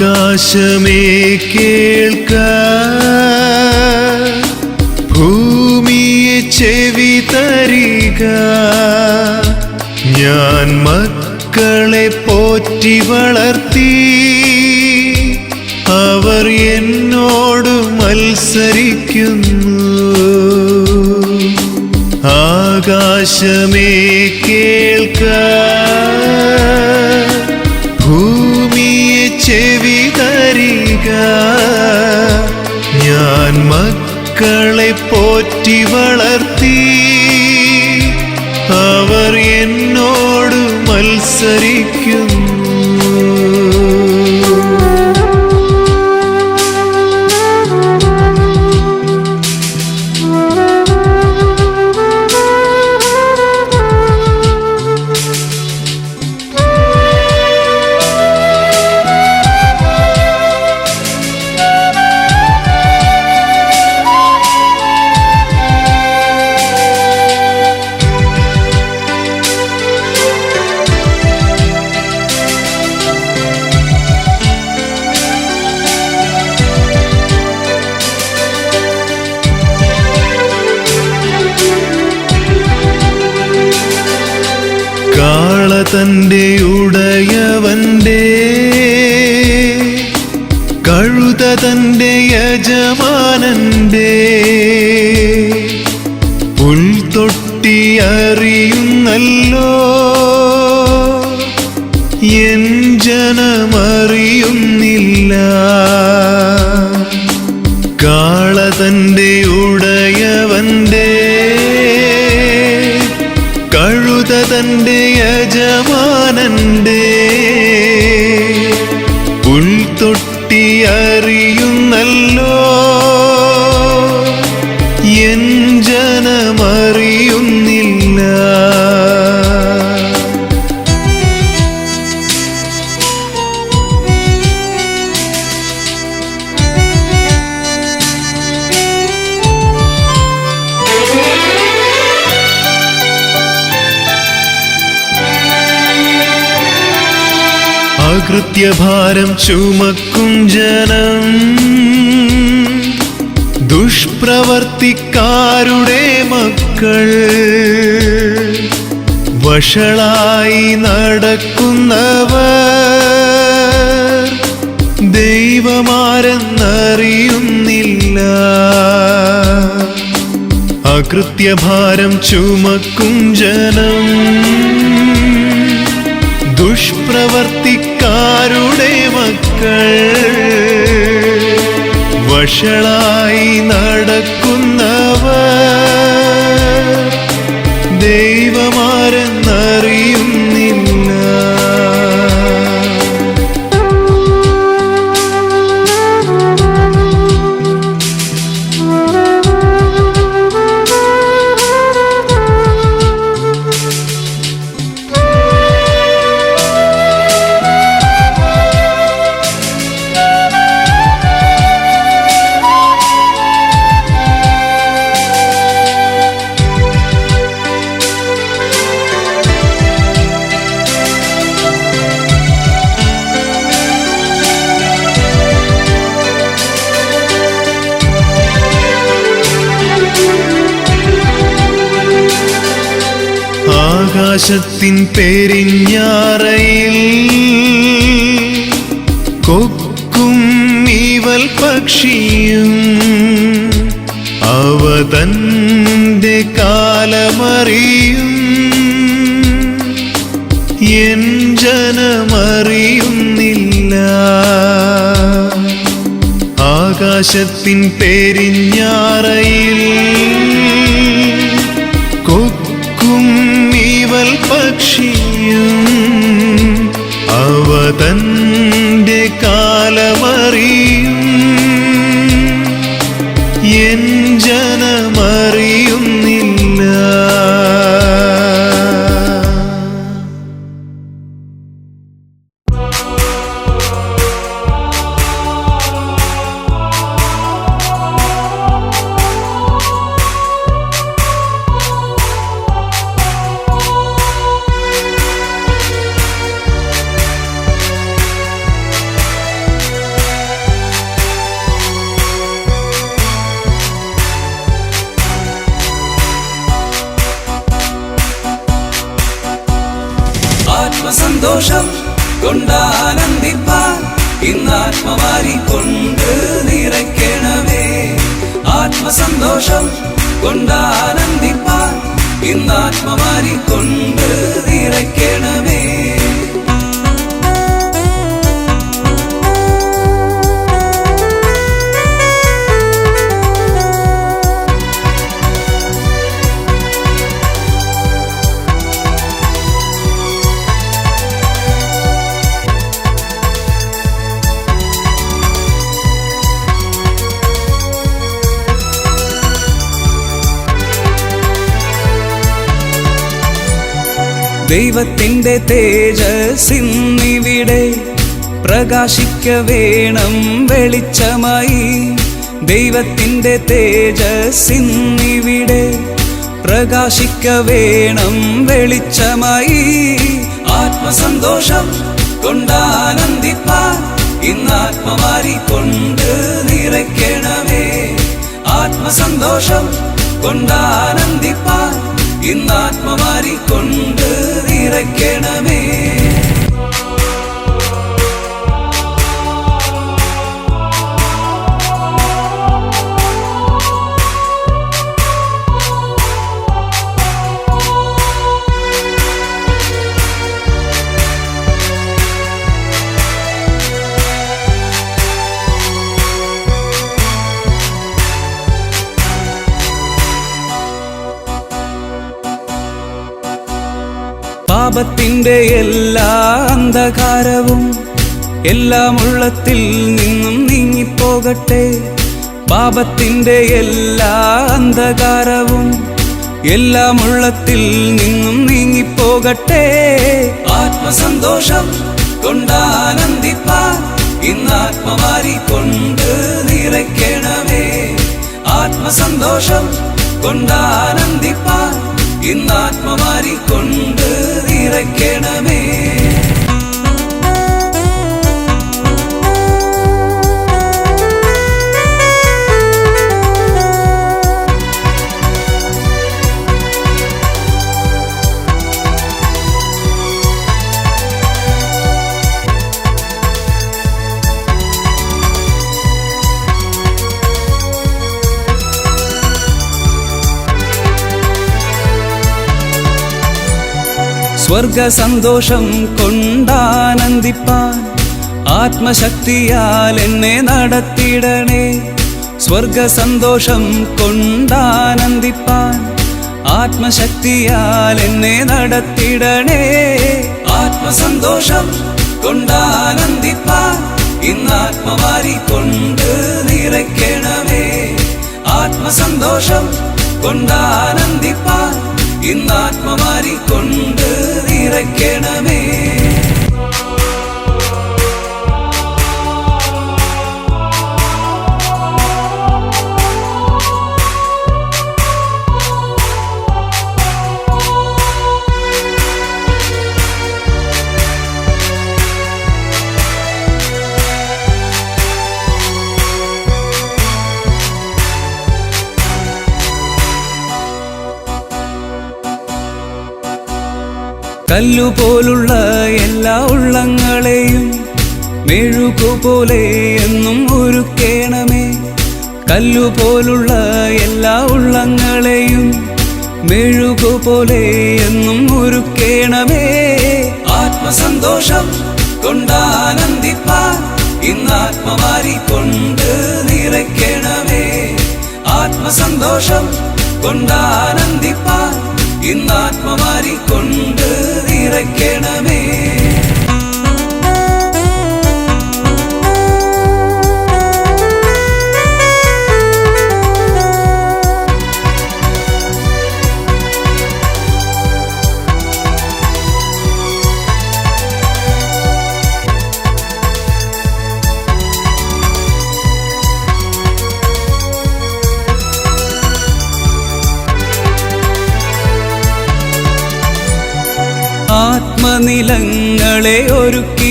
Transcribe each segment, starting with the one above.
ആകാശമേ കേൾക്ക. ഭൂമിയെ ചെവി തരിക. ഞാൻ മക്കളെ പോറ്റി വളർത്തി. അവർ എന്നോട് മത്സരിക്കുന്നു. ആകാശമേ കേൾക്ക. വളർത്തി. അവർ എന്നോട് മത്സരിക്കുന്നു. and അകൃത്യഭാരം ചുമക്കും ജനം ദുഷ്പ്രവർത്തിക്കാരുടെ മക്കൾ. വഷളായി നടക്കുന്നവർ ദൈവമാരെന്നറിയുന്നില്ല. അകൃത്യഭാരം ചുമക്കും ജനം ദുഷ്പ്രവർത്തിക്കാരുടെ മക്കൾ? വഷളായി നടക്കുന്നവർ ദൈവമാരെന്നറിയുന്നില്ല പെരിഞ്ഞാറയിൽ കൊക്കും ഇവൽ പക്ഷിയും അവതന്റെ കാലമറിയും എൻ ജനമറിയുന്നില്ല. ആകാശത്തിൻ പെരിഞ്ഞാറയിൽ അവ തന്റെ ദൈവത്തിന്റെ തേജസിന്നിവിടെ പ്രകാശിക്ക വേണം വെളിച്ചമായി. ദൈവത്തിന്റെ തേജസിന്നിവിടെ പ്രകാശിക്ക വേണം വെളിച്ചമായി. ആത്മസന്തോഷം കൊണ്ടാനന്ദിപ്പാൻ കൊണ്ട് നിറയ്ക്കണമേ. ആത്മസന്തോഷം കൊണ്ടാനന്ദിപ്പാൻ ഇന്നാത്മമാരി കൊണ്ട് നിറയ്ക്കണമേ. പാപത്തിന്റെ എല്ലാ അന്ധകാരവും എല്ലാം ഉള്ളത്തിൽ നിന്നും നീങ്ങിപ്പോകട്ടെ. പാപത്തിന്റെ എല്ലാ അന്ധകാരവും എല്ലാം ഉള്ളത്തിൽ നിന്നും നീങ്ങിപ്പോകട്ടെ. ആത്മസന്തോഷം കൊണ്ടാനന്ദിപ്പാൻ കൊണ്ട് നിറയ്ക്കണമേ. ആത്മസന്തോഷം കൊണ്ടാനന്ദിപ്പാൻ ഇന്നാത്മമാരി കൊണ്ട് നിറയ്ക്കണമേ സ്വർഗ സന്തോഷം കൊണ്ടാനന്ദിപ്പാൻ ആത്മശക്തിയാൽ എന്നെ നടത്തിയിടണേ സ്വർഗ സന്തോഷം കൊണ്ടാനന്ദിപ്പാൻ ആത്മശക്തിയാൽ എന്നെ നടത്തിയിടണേ ആത്മസന്തോഷം കൊണ്ടാനന്ദിപ്പാൻ ഇന്നാത്മമാരി കൊണ്ട് നിറയ്ക്കണമേ ആത്മസന്തോഷം കൊണ്ടാനന്ദിപ്പാൻ ഇന്നാത്മമാരി കൊണ്ട് നിറയ്ക്കണമേ. കല്ലുപോലുള്ള എല്ലാ ഉള്ളങ്ങളെയും മെഴുകുപോലെ എന്നും ഒരുക്കേണമേ. കല്ലുപോലുള്ള എല്ലാ ഉള്ളങ്ങളെയും മെഴുകുപോലെ എന്നും ഒരുക്കേണമേ. ആത്മസന്തോഷം കൊണ്ടാനന്ദിപ്പാൻ കൊണ്ട് നിറയ്ക്കണമേ. ആത്മസന്തോഷം കൊണ്ടാനന്ദിപ്പാൻ കൊണ്ട് നിറയ്ക്കണമേ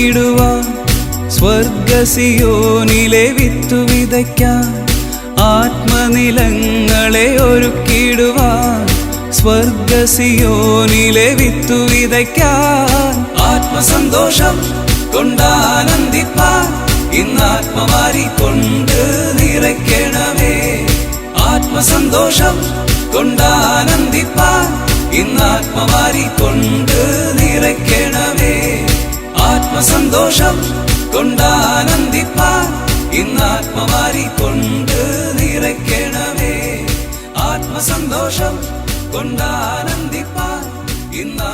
ഒരുക്കിടുവാൻ സ്വർഗസിയോനിലെ വിത്തു വിതയ്ക്കാൻ ആത്മനിലങ്ങളെ ഒരുക്കിടുവാൻ സ്വർഗസിയോനിലെ വിത്തു വിതയ്ക്കാൻ ആത്മസന്തോഷം കൊണ്ടാനന്ദിപ്പാൻ ഇന്ന് ആത്മമാരി കൊണ്ട് നിറയ്ക്കണമേ. ആത്മസന്തോഷം കൊണ്ടാനന്ദിപ്പാൻ ഇന്ന് ആത്മമാരി കൊണ്ട് നിറയ്ക്കണമേ. ആത്മസന്തോഷം കൊണ്ടാനന്ദിപ്പാൻ ആത്മമാരി കൊണ്ട് നിറയ്ക്കണമേ. ആത്മസന്തോഷം കൊണ്ടാനന്ദിപ്പാൻ ഇന്ന്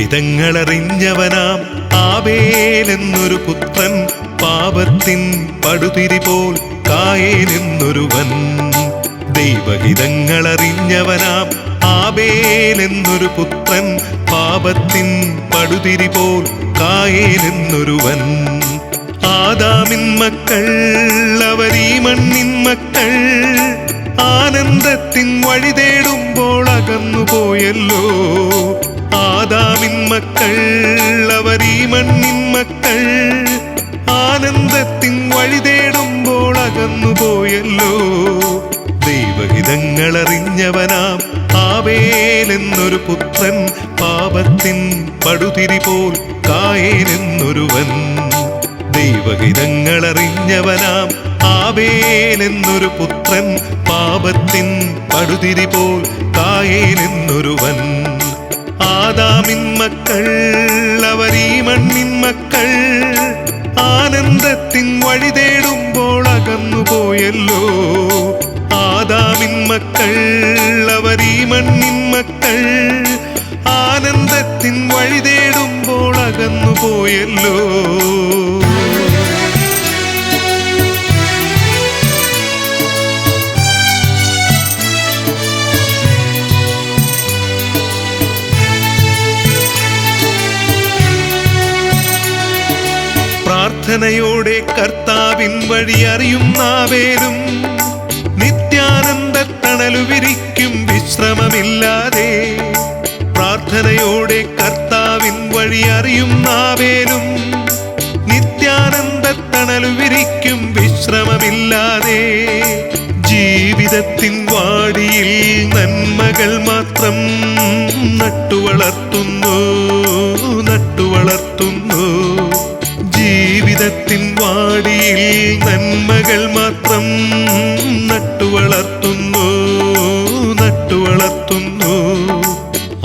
ദൈവഹിതങ്ങളറിഞ്ഞവനാം ആവേലെന്നൊരു പുത്രൻ പാപത്തിൻ പടുതിരി പോൽ കായേലെന്നൊരുവൻ. ദൈവഹിതങ്ങളറിഞ്ഞവനാം ആബേലെന്നൊരു പുത്രൻ പാപത്തിൻ പടുതിരി പോൽ കായേലെന്നൊരുവൻ. ആദാമിൻ മക്കൾ അവരീ മണ്ണിൻ മക്കൾ. ആനന്ദത്തിൻ വഴി തേടുമ്പോൾ അകന്നുപോയല്ലോ. ആദാമിൻ മക്കൾ ഈ മണ്ണിൻ മക്കൾ. ആനന്ദത്തിൻ വഴി തേടുമ്പോൾ അകന്നുപോയല്ലോ. ദൈവഹിതങ്ങളറിഞ്ഞവനാം ആവേലെന്നൊരു പുത്രൻ പാപത്തിൻ പടുതിരി പോൽ കായേനെന്നൊരുവൻ ദൈവഹിതങ്ങളറിഞ്ഞവനാം ആവേലെന്നൊരു പുത്രൻ പാപത്തിൻ പടുതിരി പോൽ കായേനെന്നൊരുവൻ ആദാമിൻ മക്കൾ അവർ ഈ മണ്ണിൻ മക്കൾ. ആനന്ദത്തിൻ വഴി തേടുമ്പോൾ അകന്നുപോയല്ലോ. ആദാമിൻ മക്കൾ അവർ ഈ മണ്ണിൻ മക്കൾ. ആനന്ദത്തിൻ വഴി തേടുമ്പോൾ അകന്നുപോയല്ലോ. പ്രാർത്ഥനയോടെ കർത്താവിൻ വഴി അറിയും നാവേലും. നിത്യാനന്ദ തണലു വിരിക്കും വിശ്രമമില്ലാതെ. പ്രാർത്ഥനയോടെ കർത്താവിൻ വഴി അറിയും നാവേലും. നിത്യാനന്ദ തണലു വിരിക്കും വിശ്രമമില്ലാതെ. ജീവിതത്തിൻ വാടിയിൽ നന്മകൾ മാത്രം നട്ടുവളർത്തുന്നു നട്ടുവളർത്തുന്നു. ജീവിതത്തിൻ വാടിയിൽ നന്മകൾ മാത്രം നട്ടുവളർത്തുന്നു നട്ടുവളർത്തുന്നു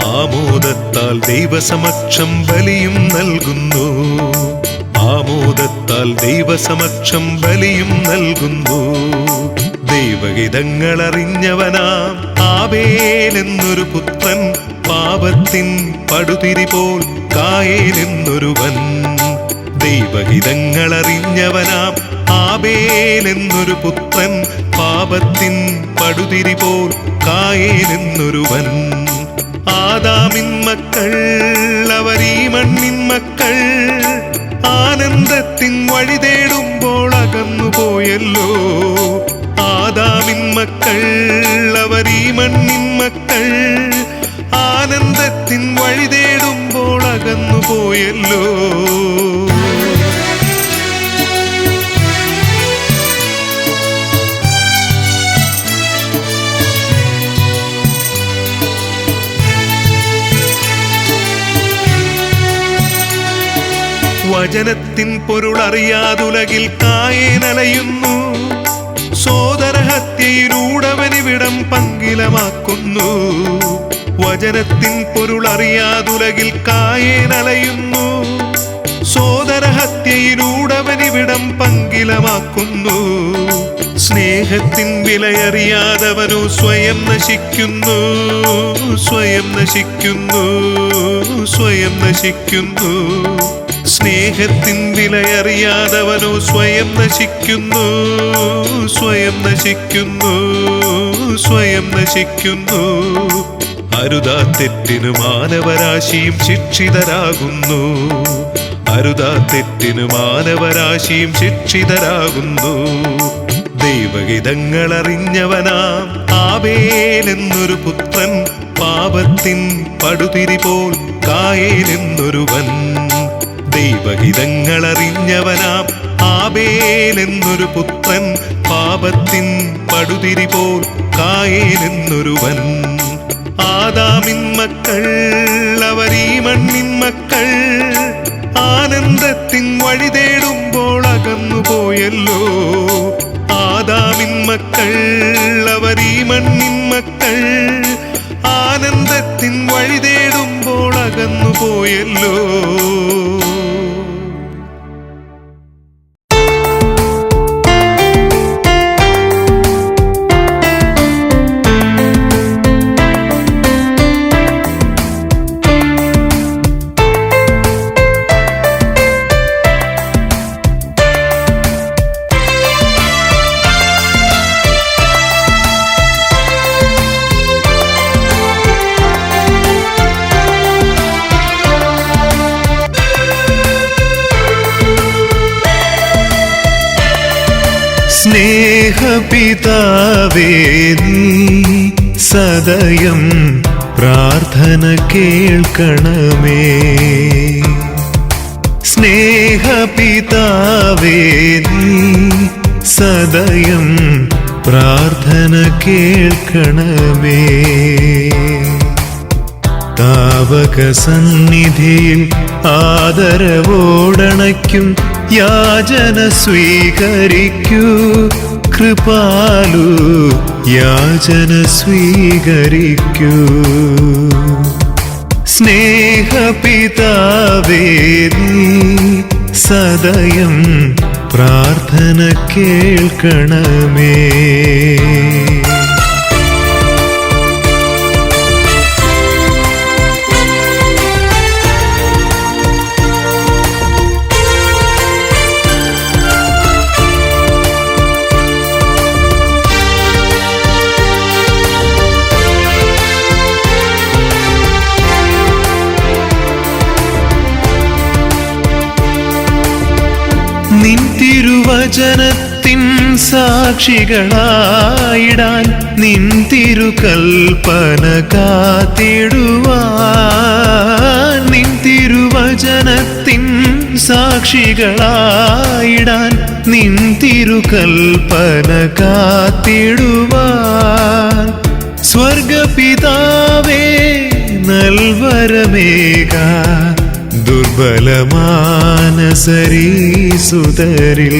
ആമോദത്താൽ ദൈവസമക്ഷം ബലിയും നൽകുന്നു. ആമോദത്താൽ ദൈവസമക്ഷം ബലിയും നൽകുന്നു. ദൈവഹിതങ്ങളറിഞ്ഞവനാം ആവേലെന്നൊരു പുത്രൻ പാപത്തിൻ പടുതിരി പോൽ കായേലെന്നൊരുവൻ. ദൈവഹിതങ്ങളറിഞ്ഞവനാം ആബേലെന്നൊരു പുത്രൻ പാപത്തിൻ പടുതിരി പോൽ കായേലെന്നൊരുവൻ. ആദാമിൻ മക്കൾ അവരീ മണ്ണിൻ മക്കൾ. ആനന്ദത്തിൻ വഴി തേടുമ്പോൾ അകന്നുപോയല്ലോ ആദാമിൻ മക്കൾ അവരീ മണ്ണിൻ മക്കൾ. ആനന്ദത്തിൻ വഴി തേടുമ്പോൾ അകന്നുപോയല്ലോ വചനത്തിൻ പൊരുളറിയാതുലകിൽ കായേനലയുന്നു സോദരഹത്യയിലൂടവനിവിടം പങ്കിലമാക്കുന്നു. വചനത്തിൻ പൊരുളറിയാതുലകിൽ കായേനലയുന്നു സോദരഹത്യയിലൂടവനിവിടം പങ്കിലമാക്കുന്നു. സ്നേഹത്തിൻ വിലയറിയാതവനു സ്വയം നശിക്കുന്നു. സ്വയം നശിക്കുന്നു. സ്വയം നശിക്കുന്നു. സ്നേഹത്തിൻ വിലയറിയാതവനു സ്വയം നശിക്കുന്നു സ്വയം നശിക്കുന്നു സ്വയം നശിക്കുന്നു. അരുതാ തെറ്റിനു മാനവരാശിയും ശിക്ഷിതരാകുന്നു. അരുതാ തെറ്റിനു മാനവരാശിയും ശിക്ഷിതരാകുന്നു. ദൈവഹിതങ്ങൾ അറിഞ്ഞവനാം ആവേലെന്നൊരു പുത്രൻ പാപത്തിൻ പടുതിരി പോൽ കായേലെന്നൊരുവൻ. ദൈവഹിതങ്ങൾ അറിഞ്ഞവനാം ആബേലെന്നൊരു പുത്രൻ പാപത്തിൻ പടുതിരി പോൽ കായേലെന്നൊരുവൻ. ആദാമിൻ മക്കൾ അവരീ മണ്ണിൻ മക്കൾ. ആനന്ദത്തിൻ വഴി തേടുമ്പോൾ അകന്നുപോയല്ലോ ആദാമിൻ മക്കൾ അവരീ മണ്ണിൻ മക്കൾ. ആനന്ദത്തിൻ വഴി തേടുമ്പോൾ അകന്നുപോയല്ലോ സദയം പ്രാർത്ഥന കേൾക്കണമേ. സ്നേഹപിതാവേ നീ സദയം പ്രാർത്ഥന കേൾക്കണമേ. താവക സന്നിധിയിൽ ആദരവോടണയ്ക്കും യാചന സ്വീകരിക്കൂ കൃപാലു യാചന സ്വീകരിക്കൂ. സ്നേഹപിതാവേദി സദയം പ്രാർത്ഥന കേൾക്കണമേ. സാക്ഷികളായിടാൻ നിൻ തിരുകൽപ്പന കാത്തിടുവാൻ. നിൻ തിരുവചനത്തിൻ സാക്ഷികളായിടാൻ നിൻ തിരുകൽപ്പന കാത്തിടുവാൻ. സ്വർഗപിതാവേ നൽവരമേക ദുർബലമാനസരീസുതരിൽ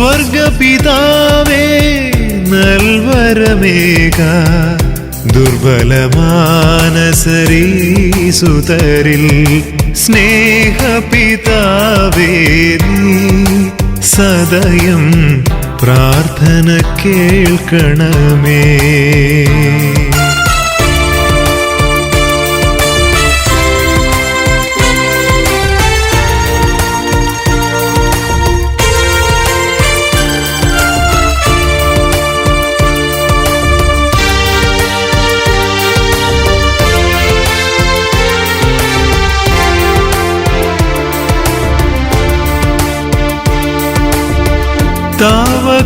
സ്വർഗപിതാവേ നൽവരമേക ദുർബലമാനസരീസുതരിൽ സ്നേഹപിതാവേ നീ സദയം പ്രാർത്ഥന കേൾക്കണമേ.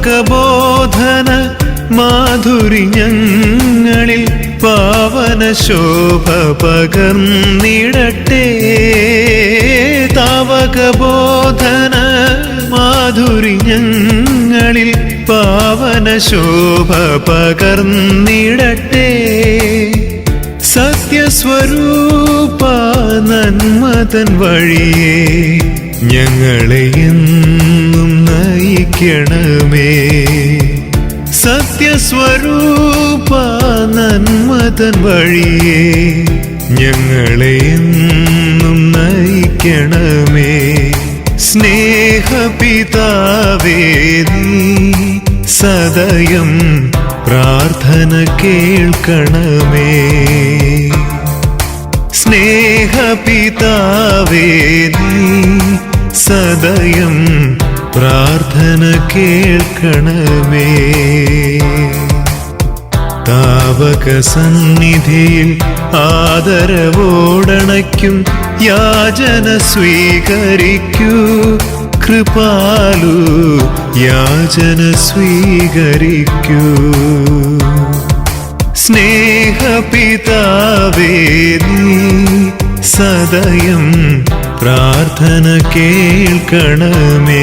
താവകബോധന മാധുരി ഞങ്ങളിൽ പാവന ശോഭ പകർന്നിടട്ടെ താവകബോധന മാധുരി ഞങ്ങളിൽ പാവന ശോഭ പകർന്നിടട്ടെ സത്യസ്വരൂപ നന്മതൻ വഴിയേ ഞങ്ങളെ എന്നും നയിക്കണമേ സത്യസ്വരൂപ നന്മതൻ വഴിയേ ഞങ്ങളെ എന്നും നയിക്കണമേ. സ്നേഹപിതാവേ സദയം പ്രാർത്ഥന കേൾക്കണമേ. സ്നേഹപിതാവേ സദയം പ്രാർത്ഥന കേൾക്കണമേ. താവക സന്നിധിയിൽ ആദരവോടണയ്ക്കും യാചന സ്വീകരിക്കൂ. കൃപാലു യാചന സ്വീകരിക്കൂ. സ്നേഹപിതാവേ നീ സദയം പ്രാർത്ഥന കേൾക്കണമേ.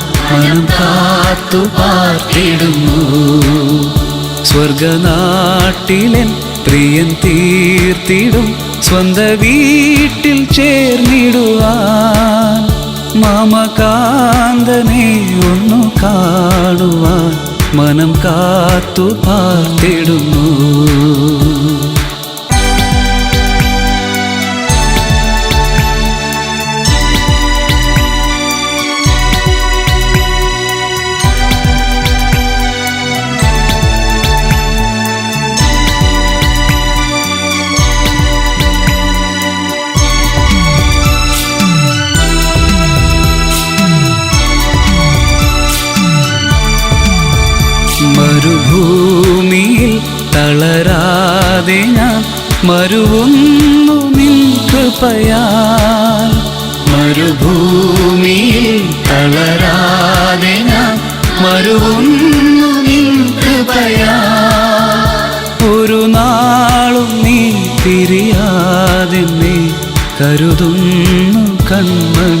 മനം കാത്തു പാർത്തിടുന്നു. സ്വർഗനാട്ടിലൻ പ്രിയൻ തീർത്തിടും. സ്വന്ത വീട്ടിൽ ചേർന്നിടുവാൻ. മമകാന്തനെ ഒന്നു കാണുവാൻ. മനം കാത്തു പാർത്തിടുന്നു. തളരാതെ ഞാൻ മരുവുന്നു നിൻ കൃപയാൽ മരുഭൂമിയിൽ തളരാതെ ഞാൻ മരുവുന്നു നിൻ കൃപയാൽ ഒരു നാളും നീ തിരിയാതെ നീ കരുതുന്നു കൺമണി.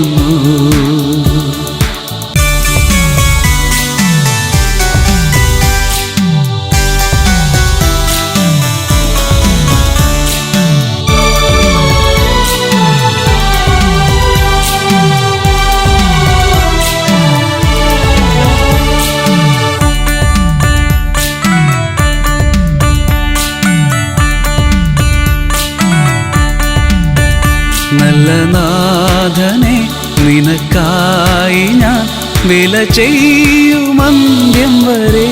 ചെയ്യുമന്ത്യം വരെ.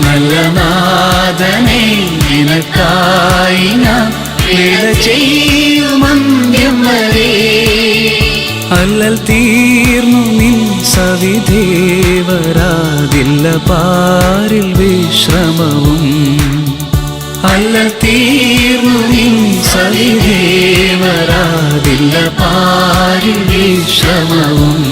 നല്ല നാഥനെ നിനക്കായി ഞാൻ വില ചെയ്യുമന്ത്യം വരെ. അല്ലൽ തീർന്നു നിൻ സവിധേവരാതില്ല പാരിൽ വിശ്രമവും. അല്ല തീർന്നു നിൻ സവിധേവരാതില്ല പാരിൽ വിശ്രമവും.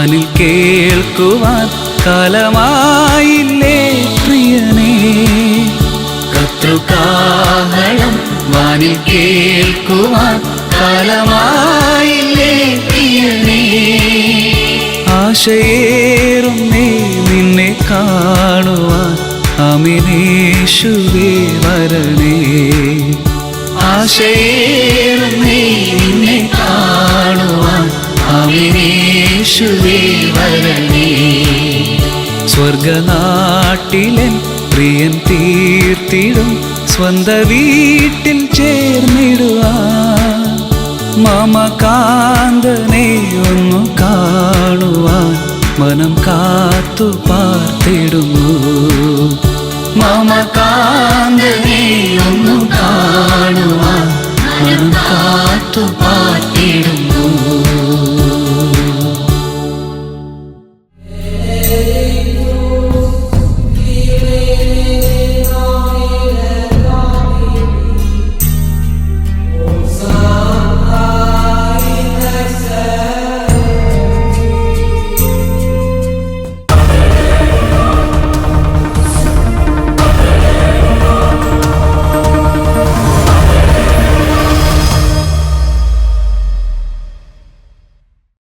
വാനിൽ കേൾക്കുവാൻ കാലമായില്ലേ പ്രിയനേ? കത്രുകാഹളം വാനിൽ കേൾക്കുവാൻ കാലമായില്ലേ പ്രിയനേ? ആശയേറുന്നേ നിന്നെ കാണുവാൻ അമിനേശുവേ വരണേ. ആശയേറുന്നേ അമിനേഷുവേ വരണേ സ്വർഗനാട്ടിലൻ പ്രിയൻ തീർത്തിടും സ്വന്ത വീട്ടിൽ ചേർന്നിടുവാൻ മമകാന്തനെ ഒന്നു കാണുവാൻ മനം കാത്തു പാർത്തിടുന്നു. മമകാന്തനെ ഒന്നു കാണുവാൻ മനം കാത്തു പാർത്തിടുന്നു.